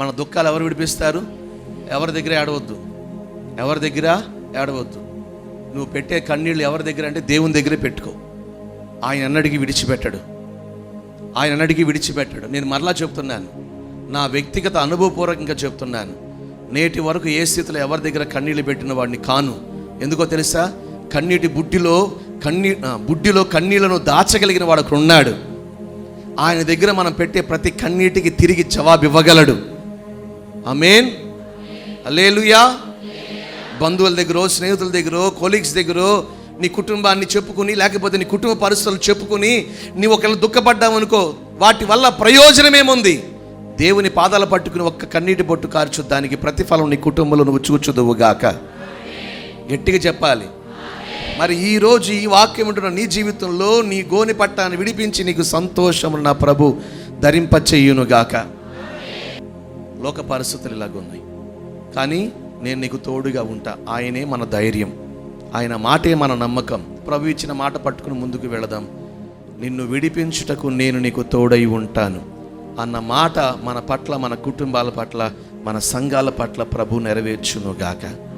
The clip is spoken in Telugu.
మన దుఃఖాలు ఎవరు విడిపిస్తారు? ఎవరి దగ్గర ఏడవద్దు. ఎవరి దగ్గర ఏడవద్దు. నువ్వు పెట్టే కన్నీళ్ళు ఎవరి దగ్గర అంటే దేవుని దగ్గరే పెట్టుకో. ఆయన అన్నడికి విడిచిపెట్టాడు. ఆయన అన్నడికి విడిచిపెట్టాడు. నేను మరలా చెప్తున్నాను. నా వ్యక్తిగత అనుభవపూర్వకంగా చెప్తున్నాను. నేటి వరకు ఏ స్థితిలో ఎవరి దగ్గర కన్నీళ్ళు పెట్టిన వాడిని కాను. ఎందుకో తెలుసా? కన్నీటి బుడ్డిలో కన్నీ బుడ్డిలో కన్నీళ్ళను దాచగలిగిన వాడు ఉన్నాడు. ఆయన దగ్గర మనం పెట్టే ప్రతి కన్నీటికి తిరిగి జవాబు ఇవ్వగలడు అమేన్ అలేలుయా బంధువుల దగ్గర స్నేహితుల దగ్గర కొలీగ్స్ దగ్గర నీ కుటుంబాన్ని చెప్పుకుని లేకపోతే నీ కుటుంబ పరిస్థితులు చెప్పుకుని నీవు ఒకవేళ దుఃఖపడ్డావు అనుకో వాటి వల్ల ప్రయోజనం ఏముంది దేవుని పాదాలు పట్టుకుని ఒక్క కన్నీటి బొట్టు కార్చు దానికి ప్రతిఫలం నీ కుటుంబంలో నువ్వు చూచుదువుగాక గట్టిగా చెప్పాలి. మరి ఈ రోజు ఈ వాక్యం ఉంటున్న నీ జీవితంలో నీ గోని పట్టాన్ని విడిపించి నీకు సంతోషం నా ప్రభు ధరింపచేయునుగాక. లోక పరిస్థితులు ఇలాగున్నాయి కానీ నేను నీకు తోడుగా ఉంటా. ఆయనే మన ధైర్యం. ఆయన మాటే మన నమ్మకం. ప్రభు ఇచ్చిన మాట పట్టుకుని ముందుకు వెళదాం. నిన్ను విడిపించుటకు నేను నీకు తోడై ఉంటాను. అన్న మాట మన పట్ల మన కుటుంబాల పట్ల మన సంఘాల పట్ల ప్రభు నెరవేర్చునుగాక.